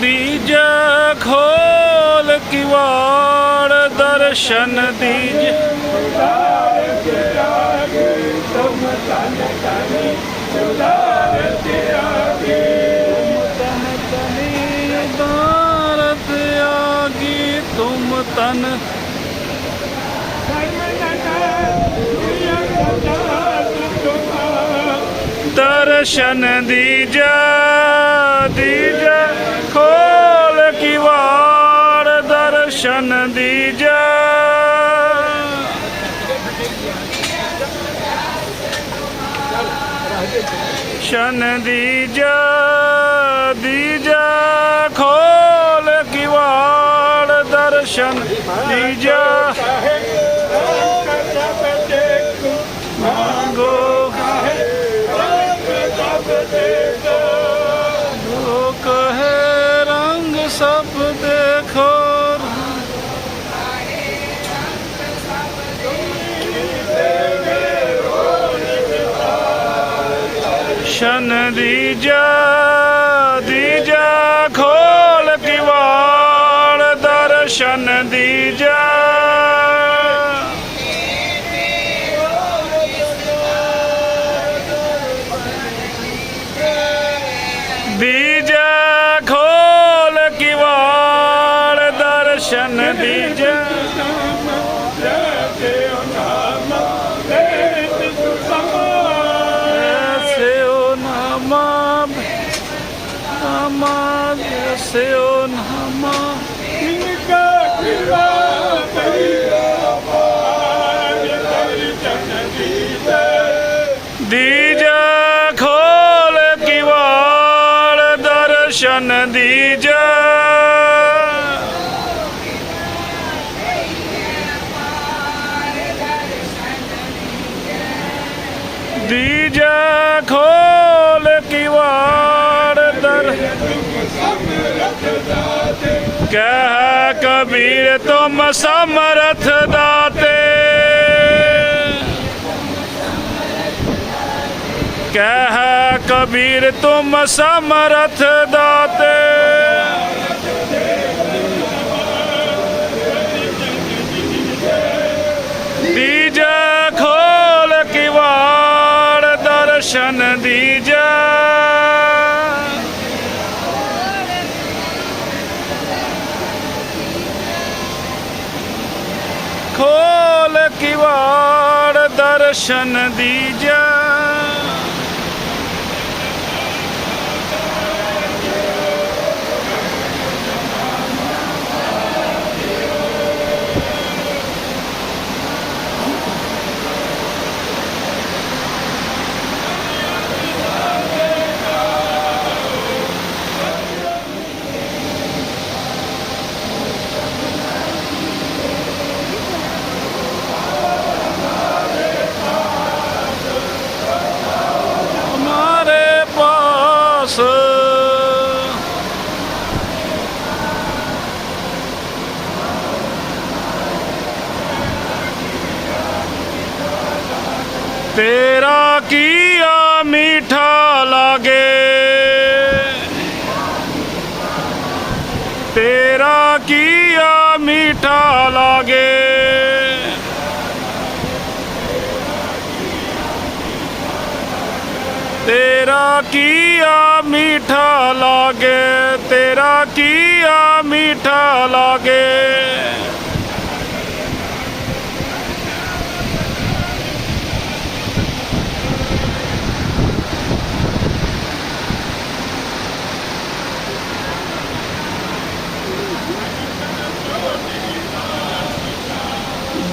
ਦੀਜ ਖੋਲ ਕਿਵਾੜ ਦਰਸ਼ਨ ਦੀਜ ਦਾਰਤ ਆਗੀ ਤੁਮ ਤਨ। ਦਰਸ਼ਨ ਦੀਜਾ ਦੀਜਾ ਦਰਸ਼ਨ ਦੀਜਾ ਸ਼ਨ ਦੀਜਾ ਦੀਜਾ ਖੋਲ ਕਿਵਾੜ ਦਰਸ਼ਨ ਦੀਜਾ ਸ਼ਨ Haman, Seon Haman, Inka Kira Kira ਕਹਿ ਕਬੀਰ ਤੁਮ ਸਮਰਥ ਦਾਤੇ। ਕਹਿ ਕਬੀਰ ਤੁਮ ਸਮਰਥ ਦਾਤੇ। ਦਰਸ਼ਨ ਦੀ ਜਾ ਤੇਰਾ ਕੀਆ ਮੀਠਾ ਲਾਗੇ? ਤੇਰਾ ਕੀਆ ਮੀਠਾ ਲਾਗੇ? ਤੇਰਾ ਕੀਆ ਮੀਠਾ ਲਾਗੇ? ਤੇਰਾ ਕੀਆ ਮੀਠਾ ਲਾਗੇ?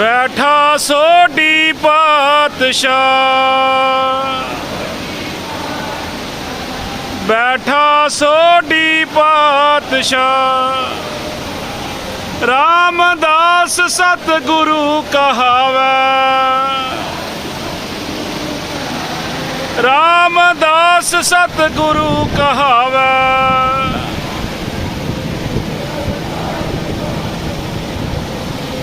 ਬੈਠਾ ਸੋਢੀ ਪਾਤਸ਼ਾਹ। ਬੈਠਾ ਸੋਢੀ ਪਾਤਸ਼ਾਹ। ਰਾਮਦਾਸ ਸਤਿਗੁਰੂ ਕਹਾਵੇ। ਰਾਮਦਾਸ ਸਤਿਗੁਰੂ ਕਹਾਵੇ।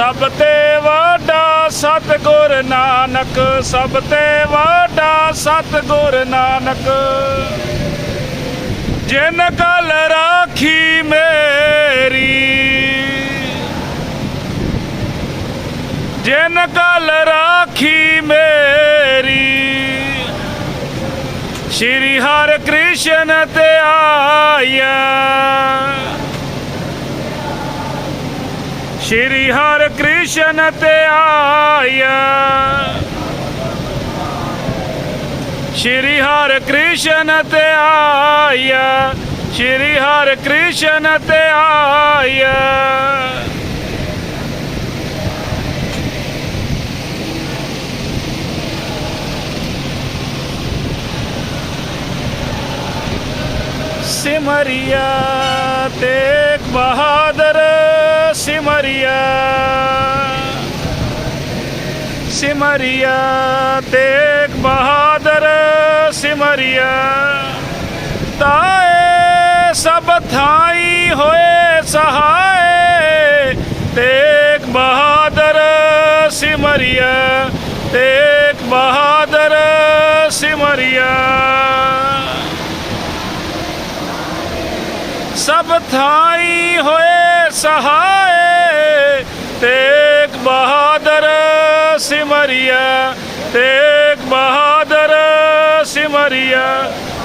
ਸਭ ਤੇ ਵੱਡਾ ਸਤਿਗੁਰ ਨਾਨਕ, ਸਭ ਤੇ ਵੱਡਾ ਸਤਿਗੁਰ ਨਾਨਕ। ਜਿਨ ਕਲ ਰਾਖੀ ਮੇਰੀ, ਜਿਨ ਕਲ ਰਾਖੀ ਮੇਰੀ, ਸ਼੍ਰੀ ਹਰਿ ਕ੍ਰਿਸ਼ਨ ਤੇ ਆਇਆ ਸ਼੍ਰੀ ਹਰਿ ਕ੍ਰਿਸ਼ਨ ਤੇ ਆਇਆ ਸ਼੍ਰੀ ਹਰਿ ਕ੍ਰਿਸ਼ਨ ਤੇ ਆਇਆ ਸ਼੍ਰੀ ਹਰਿ ਕ੍ਰਿਸ਼ਨ ਤੇ ਆਇਆ ਸਿਮਰਿਆ ਤੇਗ ਬਹਾਦਰ ਸਿਮਰਿਆ ਸਿਮਰਿਆ ਤੇਗ ਬਹਾਦਰ ਸਿਮਰਿਆ ਤਾਏ ਸਭ ਥਾਈ ਹੋਏ ਸਹਾਏ ਤੇਗ ਬਹਾਦਰ ਸਿਮਰਿਆ ਤੇਗ ਬਹਾਦਰ ਸਿਮਰਿਆ ਸਭ ਥਾਈ ਹੋਏ ਸਹਾਏ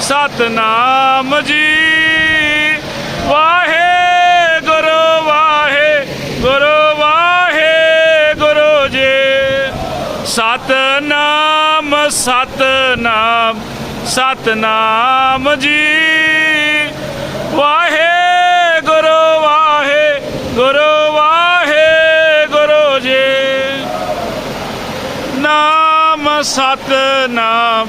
ਸਤਨਾਮ ਜੀ। ਵਾਹੇ ਗੁਰੂ ਵਾਹੇ ਗੁਰੂ ਵਾਹੇ ਗੁਰੂ ਜੀ। ਸਤਨਾਮ ਸਤਨਾਮ ਸਤਨਾਮ ਜੀ। ਵਾਹੇ ਗੁਰੂ ਵਾਹੇ ਗੁਰੂ ਵਾਹੇ ਗੁਰੂ ਜੀ। ਨਾਮ ਸਤਨਾਮ।